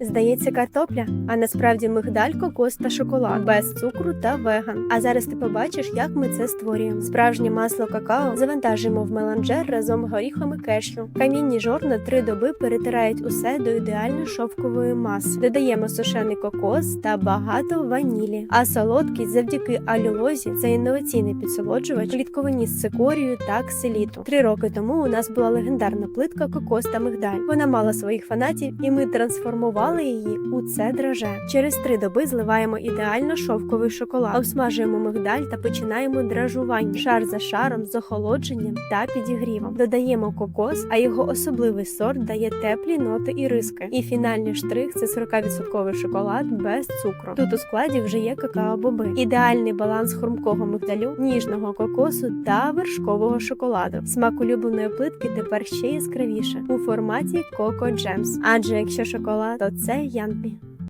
Здається, картопля, а насправді мигдаль, кокос та шоколад без цукру та веган. А зараз ти побачиш, як ми це створюємо. Справжнє масло какао завантажуємо в меланжер разом з горіхами кешю. Камінні жорна три доби перетирають усе до ідеально шовкової маси. Додаємо сушений кокос та багато ванілі. А солодкий завдяки алюлозі це інноваційний підсолоджувач клітковині з цикорію та кселіту. Три роки тому у нас була легендарна плитка кокос та мигдаль. Вона мала своїх фанатів, і ми трансформували її у це драже. Через три доби зливаємо ідеально шовковий шоколад, обсмажуємо мигдаль та починаємо дражування шар за шаром з охолодженням та підігрівом. Додаємо кокос, а його особливий сорт дає теплі ноти і риски. І фінальний штрих це 40% шоколад без цукру. Тут у складі вже є какао-боби. Ідеальний баланс хрумкого мигдалю, ніжного кокосу та вершкового шоколаду. Смак улюбленої плитки тепер ще яскравіше у форматі Coco Gems. Адже якщо шоколад, то це Янпі.